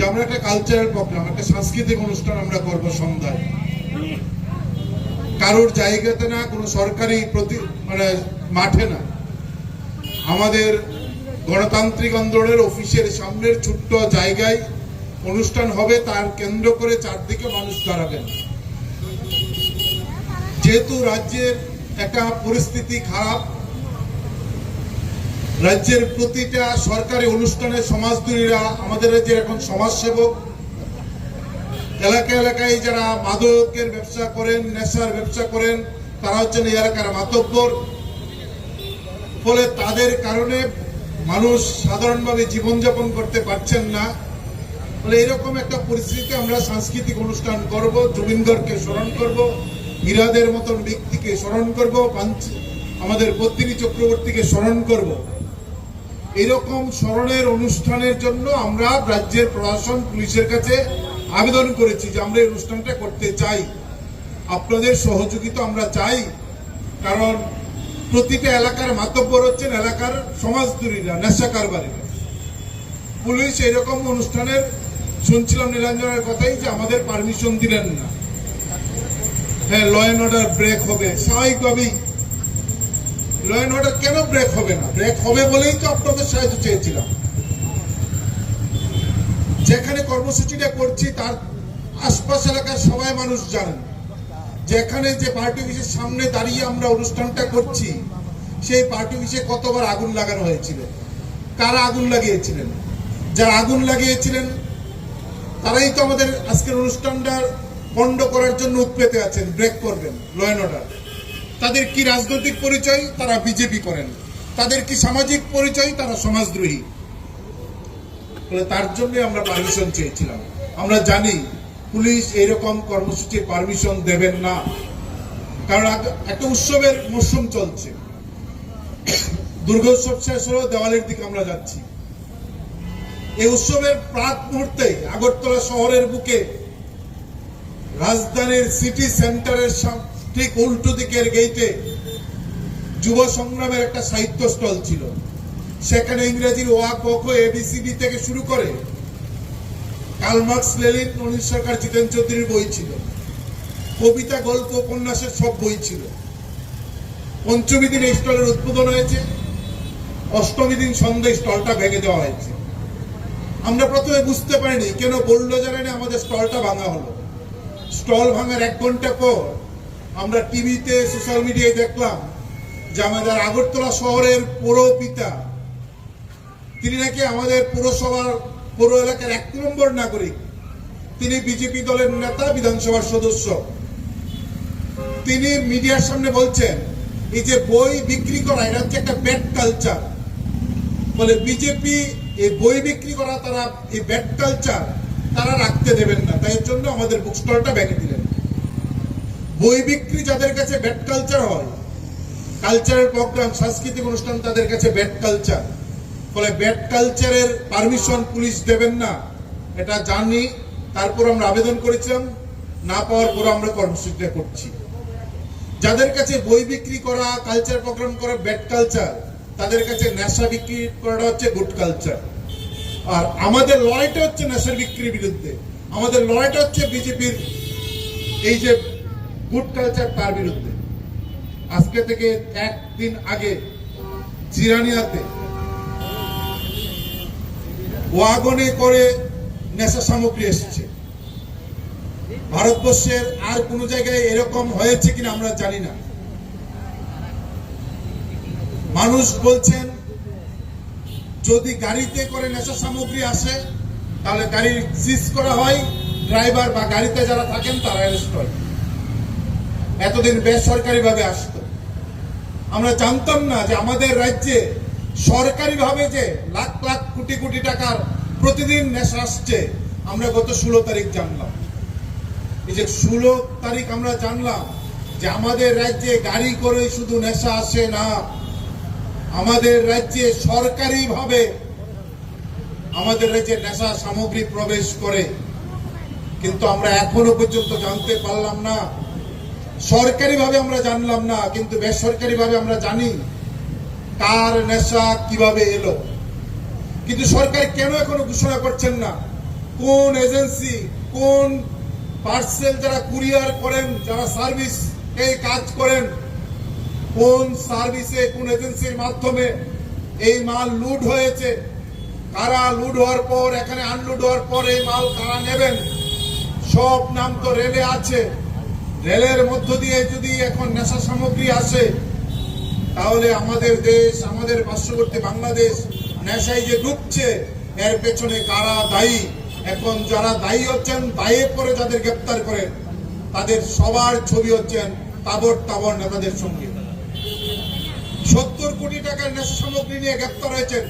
যে আমরা একটা কালচারাল প্রোগ্রাম একটা সাংস্কৃতিক অনুষ্ঠান আমরা সন্ধ্যায়। কারোর জায়গাতে না, কোনো সরকারি প্রতি মানে মাঠে না। আমাদের গণতান্ত্রিক আন্দোলনের অফিসের সামনের ছোট্ট জায়গায় অনুষ্ঠান হবে, তার কেন্দ্র করে চারদিকে মানুষ দাঁড়াবেন। যেহেতু রাজ্যের একটা পরিস্থিতি খারাপ রাজ্যের প্রতিটা সরকারি অনুষ্ঠানে সমাজদুরীরা আমাদের রাজ্যের এখন সমাজসেবক। এলাকা এলাকায় যারা মাদকের ব্যবসা করেন, নেশার ব্যবসা করেন, তারা হচ্ছেন এই এলাকার মাতব্বর। ফলে তাদের কারণে মানুষ সাধারণভাবে জীবনযাপন করতে পারছেন না। ফলে এরকম একটা পরিস্থিতিতে আমরা সাংস্কৃতিক অনুষ্ঠান করব, জুবিনগড়কে স্মরণ করব ইরাদের মতন ব্যক্তিকে স্মরণ করব আমাদের পত্নী চক্রবর্তীকে স্মরণ করব। এরকম স্মরণের অনুষ্ঠানের জন্য আমরা রাজ্যের প্রশাসন, পুলিশের কাছে আবেদন করেছি যে আমরা এই অনুষ্ঠানটা করতে চাই। আপনাদের সহযোগিতা আমরা চাই, কারণ প্রতিটা এলাকার মাতব্বর হচ্ছেন এলাকার সমাজদুরীরা, নেশা কারবারীরা। পুলিশ এরকম অনুষ্ঠানের, শুনছিলাম নীলাঞ্জনের কথাই যে আমাদের পারমিশন দিলেন না। হ্যাঁ ল অ্যান্ড অর্ডার ব্রেক হবে। স্বাভাবিকভাবেই ল অ্যান্ড অর্ডার কেন ব্রেক হবে না? ব্রেক হবে বলেই তো আপনাদের সাহায্য চেয়েছিলাম। যেখানে কর্মসূচিটা করছি, তার আশপাশ এলাকার সবাই মানুষ জানেন। যেখানে যে পার্টি অফিসের সামনে দাঁড়িয়ে আমরা অনুষ্ঠানটা করছি, সেই পার্টি অফিসে কতবার আগুন লাগানো হয়েছিল? কারা আগুন লাগিয়েছিলেন? যারা আগুন লাগিয়েছিলেন, তারাই তো আমাদের আজকের অনুষ্ঠানটা পণ্ড করার জন্য উৎপেতে আছেন। ব্রেক করবেন ল অ্যান্ড অর্ডার তাদের কি রাজনৈতিক পরিচয়? তারা বিজেপি করেন। তাদের কি সামাজিক পরিচয়? তারা সমাজদ্রোহী। তার জন্য আমরা পারমিশন চেয়েছিলাম। আমরা জানি, পুলিশ এইরকম কর্মসূচির পারমিশন দেবেন না। কারণ একটা উৎসবের মরশুম চলছে। দুর্গোৎসব শেষ হলো দেওয়ালির দিকে আমরা যাচ্ছি। এই উৎসবের প্রাক মুহূর্তে আগরতলা শহরের বুকে রাজধানীর সিটি সেন্টারের ঠিক উল্টো দিকের গেইটে যুব সংগ্রামের একটা সাহিত্য স্টল ছিল। সেখানে ইংরেজির ওয়া কক এবিসিডি থেকে শুরু করে কালমার্কস লেলিন অনিল সরকার, জিতেন চৌধুরীর বই ছিল। কবিতা, গল্প, উপন্যাসের সব বই ছিল। পঞ্চমী দিন এই স্টলের উদ্বোধন হয়েছে। অষ্টমী দিন সন্ধ্যায় স্টলটা ভেঙে দেওয়া হয়েছে। আমরা প্রথমে বুঝতে পারিনি কেন বোল্ডোজার এনে আমাদের স্টলটা ভাঙা হলো। স্টল ভাঙার এক ঘণ্টা পর আমরা টিভিতে, সোশ্যাল মিডিয়ায় দেখলাম যে আমাদের আগরতলা শহরের পৌর পিতা, তিনি নাকি আমাদের পুরসভার, পৌর এলাকার এক নম্বর নাগরিক। তিনি বিজেপি দলের নেতা, বিধানসভার সদস্য। তিনি মিডিয়ার সামনে বলছেন, এই যে বই বিক্রি করা, এটা হচ্ছে একটা ব্যাড কালচার। বলে বিজেপি এই বই বিক্রি করা, তারা এই ব্যাড কালচার তারা রাখতে দেবেন না। তাই জন্য আমাদের বুক স্টলটা দিলেন। বই বিক্রি যাদের কাছে ব্যাড কালচার হয় কালচারের প্রোগ্রাম সাংস্কৃতিক অনুষ্ঠান তাদের কাছে ব্যাড কালচার ফলে ব্যাড কালচারের পারমিশন পুলিশ দেবেন না। এটা জানি, তারপর আমরা আবেদন করেছিলাম, না পাওয়ার পর আমরা কর্মসূচিটা করছি। যাদের কাছে বই বিক্রি করা কালচার প্রোগ্রাম করা ব্যাড কালচার তাদের কাছে নেশা বিক্রি করাটা হচ্ছে গুড কালচার আর আমাদের লড়াইটা হচ্ছে নেশার বিক্রির বিরুদ্ধে। আমাদের লড়াইটা হচ্ছে বিজেপির এই যে গুড কালচার তার বিরুদ্ধে। আজকে থেকে একদিন আগে জিরানিয়াতে ওয়াগনে করে নেশা সামগ্রী এসেছে। ভারতবর্ষের আর কোন জায়গায় এরকম হয়েছে কিনা আমরা জানি না। মানুষ বলছেন, যদি গাড়িতে করে নেশা সামগ্রী আসে, তাহলে গাড়ি সিজ করা হয় ড্রাইভার বা গাড়িতে যারা থাকেন তারা অ্যারেস্ট হয়। এতদিন বেসরকারি ভাবে আসতো। আমরা জানতাম না যে আমাদের রাজ্যে সরকারি ভাবে যে লাখ লাখ কোটি কোটি টাকার প্রতিদিন নেশা আসছে, আমরা গত ষোলো তারিখ জানলাম। এই যে ষোলো তারিখ আমরা জানলাম যে আমাদের রাজ্যে গাড়ি করে শুধু নেশা আসে না, আমাদের রাজ্যে সরকারি ভাবে আমাদের রাজ্যে নেশা সামগ্রী প্রবেশ করে। কিন্তু আমরা এখনও পর্যন্ত জানতে পারলাম না সরকারি ভাবে আমরা জানলাম না, কিন্তু বেসরকারি ভাবে আমরা জানি কার নেশা কীভাবে এলো। কিন্তু সরকার কেন এখনও ঘোষণা করছেন না? কোন এজেন্সি, কোন পার্সেল যারা কুরিয়ার করেন, যারা সার্ভিস এই কাজ করেন, কোন সার্ভিসে, কোন এজেন্সির মাধ্যমে এই মাল লুট হয়েছে, কারা লুট হওয়ার পর, এখানে আনলুট হওয়ার পর এই মাল কারা নেবেন, সব নাম তো রেলে আছে। রেলের মধ্য দিয়ে যদি এখন নেশা সামগ্রী আসে, তাহলে আমাদের দেশ, আমাদের পার্শ্ববর্তী বাংলাদেশ নেশায় যে ডুবছে, এর পেছনে কারা দায়ী? এখন যারা দায়ী হচ্ছেন, দায়ে পরে যাদের গ্রেপ্তার করেন তাদের সবার ছবি হচ্ছেন তাবর তাবর নেতাদের সঙ্গে। সত্তর কোটি টাকার নেশা সামগ্রী নিয়ে গ্রেপ্তার হয়েছেন,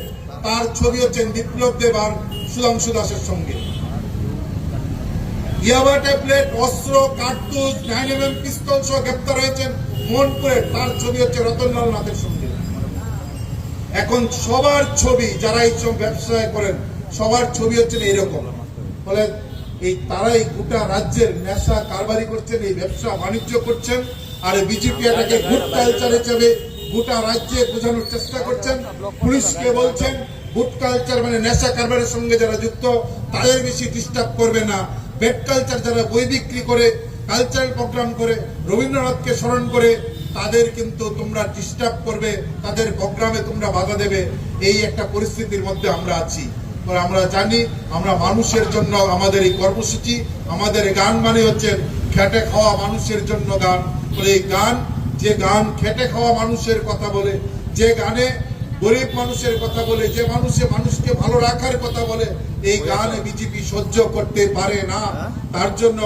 তার ছবি হচ্ছেন বিপ্লব দেব আর সুধাংশু দাসের সঙ্গে। ইয়াবা ট্যাবলেট অস্ত্র, কার্তুজ নাইন এম পিস্তল সহ গ্রেপ্তার হয়েছেন মনপুরে তার ছবি হচ্ছে রতনলাল নাথের সঙ্গে। এখন সবার ছবি যারা এই ব্যবসায় করেন, সবার ছবি হচ্ছে এইরকম ফলে এই তারাই গোটা রাজ্যের নেশা কারবারি করছেন, এই ব্যবসা বাণিজ্য করছেন, আর বিজেপি এটাকে গুড কালচার গোটা রাজ্যে বোঝানোর চেষ্টা করছেন। পুলিশকে বলছেন গুড কালচার মানে নেশা কারবারের সঙ্গে যারা যুক্ত, তাদের বেশি ডিস্টার্ব করবে না। বেড কালচার যারা বই বিক্রি করে কালচারাল প্রোগ্রাম করে, রবীন্দ্রনাথকে স্মরণ করে, তাদের কিন্তু তোমরা ডিস্টার্ব করবে, তাদের প্রোগ্রামে তোমরা বাধা দেবে। এই একটা পরিস্থিতির মধ্যে আমরা আছি। আমরা জানি, আমরা মানুষের জন্য আমাদের এই কর্মসূচি, আমাদের গান মানে হচ্ছে খেটে খাওয়া মানুষের জন্য গান। এই গান, যে গান খেটে খাওয়া মানুষের কথা বলে, যে গানে গরিব মানুষের কথা বলে যে মানুষে মানুষকে ভালো রাখার কথা বলে এই গান বিজেপি সহ্য করতে পারে না। তার জন্য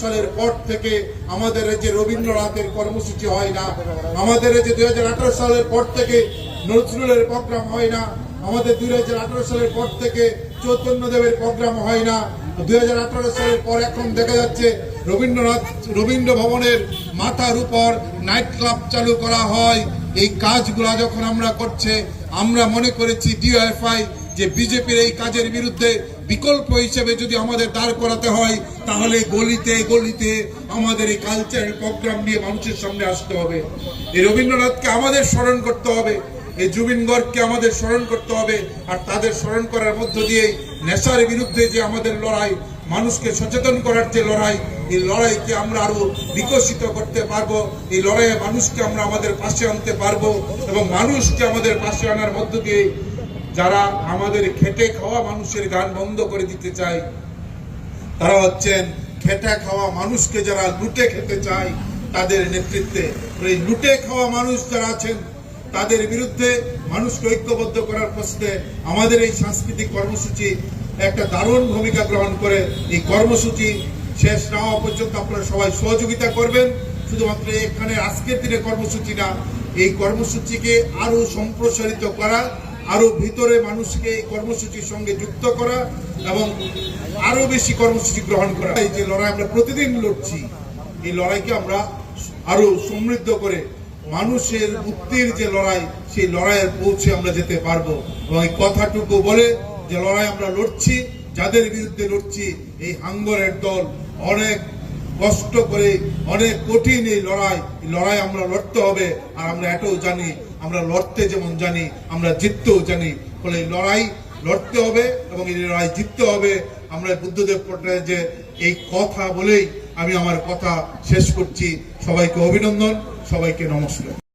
সালের পর থেকে আমাদের যে রবীন্দ্রনাথের কর্মসূচি হয় না আমাদের যে দুই সালের পর থেকে নজরুলের প্রোগ্রাম হয় না আমাদের দুই হাজার আঠারো সালের পর থেকে চৈতন্য দেবের প্রোগ্রাম হয় না। দুই সালের পর এখন দেখা যাচ্ছে রবীন্দ্রনাথ রবীন্দ্র ভবনের মাথার উপর নাইট ক্লাব চালু করা হয়। এই কাজগুলো যখন আমরা করছে, আমরা মনে করেছি ডিওএফআই যে বিজেপির এই কাজের বিরুদ্ধে বিকল্প হিসেবে যদি আমাদের দাঁড় করাতে হয়, তাহলে গলিতে গলিতে আমাদের এই কালচারাল প্রোগ্রাম নিয়ে মানুষের সামনে আসতে হবে। এই রবীন্দ্রনাথকে আমাদের স্মরণ করতে হবে, এই জুবিন গর্গকে আমাদের স্মরণ করতে হবে, আর তাদের স্মরণ করার মধ্য দিয়ে নেশার বিরুদ্ধে যে আমাদের লড়াই মানুষকে সচেতন করার যে লড়াই, এই লড়াইকে আমরা আরও বিকশিত করতে পারব, এই লড়াইয়ে মানুষকে আমরা আমাদের পাশে আনতে পারব এবং মানুষকে আমাদের পাশে আনার মধ্য দিয়ে যারা আমাদের খেটে খাওয়া মানুষের গান বন্ধ করে দিতে চায়, তারা হচ্ছেন খেটে খাওয়া মানুষকে যারা লুটে খেতে চায়, তাদের নেতৃত্বে। এই লুটে খাওয়া মানুষ যারা আছেন, তাদের বিরুদ্ধে মানুষকে ঐক্যবদ্ধ করার প্রশ্নে আমাদের এই সাংস্কৃতিক কর্মসূচি একটা দারুণ ভূমিকা গ্রহণ করে এই কর্মসূচি শেষ না হওয়া পর্যন্ত আপনারা সবাই সহযোগিতা করবেন। শুধুমাত্র এখানে আজকের দিনে কর্মসূচি না, এই কর্মসূচিকে আরও সম্প্রসারিত করা আরও ভিতরে মানুষকে এই কর্মসূচির সঙ্গে যুক্ত করা এবং আরও বেশি কর্মসূচি গ্রহণ করা। এই যে লড়াই আমরা প্রতিদিন লড়ছি, এই লড়াইকে আমরা আরও সমৃদ্ধ করে মানুষের মুক্তির যে লড়াই, সেই লড়াইয়ের পৌঁছে আমরা যেতে পারব। এবং এই কথাটুকু বলে যে লড়াই আমরা লড়ছি, যাদের বিরুদ্ধে লড়ছি, এই হাঙ্গরের দল অনেক কষ্ট করে, অনেক কঠিন এই লড়াই লড়াই আমরা লড়তে হবে, আর আমরা এটাও জানি, আমরা লড়তে যেমন জানি, আমরা জিততেও জানি। ফলে এই লড়াই লড়তে হবে এবং এই লড়াই জিততে হবে। আমরা বুদ্ধদেব যে এই কথা বলেই আমি আমার কথা শেষ করছি। সবাইকে অভিনন্দন, সবাইকে নমস্কার।